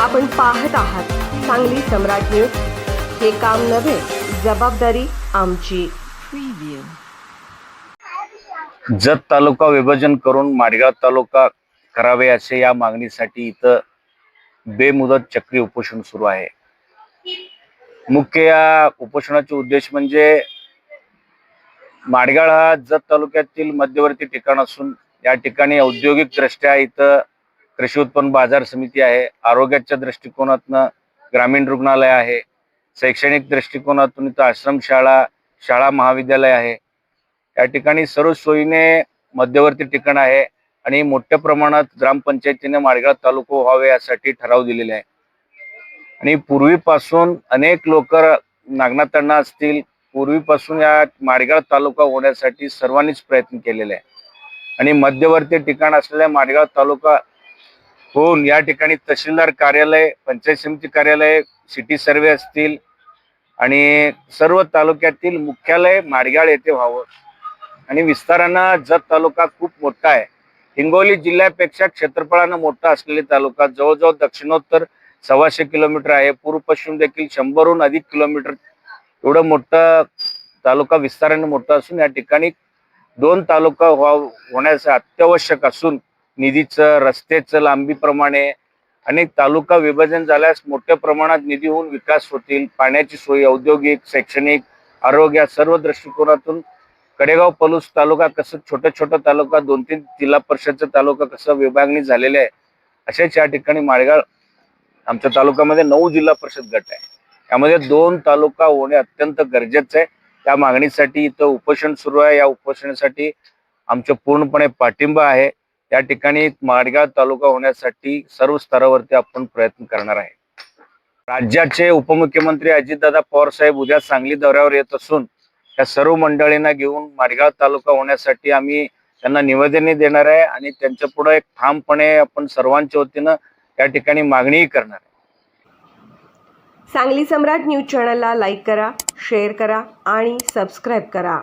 आपण पाहत आहात सांगली सम्राट न्यूज. हे काम नव्हे जबाबदारी आमची. जत तालुका विभाजन करून माडगाव तालुका करावे असे या मागणीसाठी इथं बेमुदत चक्री उपोषण सुरू आहे. मुख्य या उपोषणाचे उद्देश म्हणजे माडगाळ हा जत तालुक्यातील मध्यवर्ती ठिकाण असून या ठिकाणी औद्योगिक दृष्ट्या इथं कृषी उत्पन्न बाजार समिती आहे आरोग्याच्या दृष्टिकोनातनं ग्रामीण रुग्णालय आहे शैक्षणिक दृष्टिकोनातून इथं आश्रमशाळा शाळा महाविद्यालय आहे. या ठिकाणी सर्व सोयीने मध्यवर्ती ठिकाण आहे आणि मोठ्या प्रमाणात ग्रामपंचायतीने माडगाव तालुका व्हावे यासाठी ठराव दिलेले आहे. आणि पूर्वीपासून अनेक लोक नागनाथांना असतील पूर्वीपासून या माडगाव तालुका होण्यासाठी सर्वांनीच प्रयत्न केलेले आहे. आणि मध्यवर्ती ठिकाण असलेल्या माडगाव तालुका होऊन या ठिकाणी तहसीलदार कार्यालय पंचायत समिती कार्यालय सिटी सर्वे असतील आणि सर्व तालुक्यातील मुख्यालय माडगाळ येथे व्हावं. आणि विस्तारानं जत तालुका खूप मोठा आहे. हिंगोली जिल्ह्यापेक्षा क्षेत्रफळानं मोठा असलेले तालुका जवळजवळ दक्षिणोत्तर सव्वाशे किलोमीटर आहे. पूर्व पश्चिम देखील शंभरहून अधिक किलोमीटर एवढं मोठं तालुका विस्तारानं मोठा असून या ठिकाणी दोन तालुका व्हाव होण्यास अत्यावश्यक असून निधीचं रस्त्याचं लांबीप्रमाणे आणि तालुका विभाजन झाल्यास मोठ्या प्रमाणात निधी होऊन विकास होतील. पाण्याची सोय औद्योगिक शैक्षणिक आरोग्य या सर्व दृष्टिकोनातून कडेगाव पलूस तालुका कसं छोट्या छोटा तालुका दोन तीन जिल्हा परिषदचा तालुका कसं विभागणी झालेले आहे अशाच या ठिकाणी माळेगाव आमच्या तालुक्यामध्ये नऊ जिल्हा परिषद गट आहे. त्यामध्ये दोन तालुका होणे अत्यंत गरजेचं आहे. त्या मागणीसाठी इथं उपोषण सुरू आहे. या उपोषणासाठी आमचं पूर्णपणे पाठिंबा आहे. या ठिकाणी माडगाव तालुका होण्यासाठी सर्व स्तरावरती आपण प्रयत्न करणार आहे. राज्याचे उपमुख्यमंत्री अजितदादा पवार साहेब उद्या सांगली दौऱ्यावर येत असून त्या सर्व मंडळींना घेऊन माडगाव तालुका होण्यासाठी आम्ही त्यांना निवेदनही देणार आहे आणि त्यांच्या पुढे एक ठामपणे आपण सर्वांच्या वतीनं या ठिकाणी मागणीही करणार आहे. सांगली सम्राट न्यूज चॅनलला लाईक करा शेअर करा आणि सबस्क्राईब करा.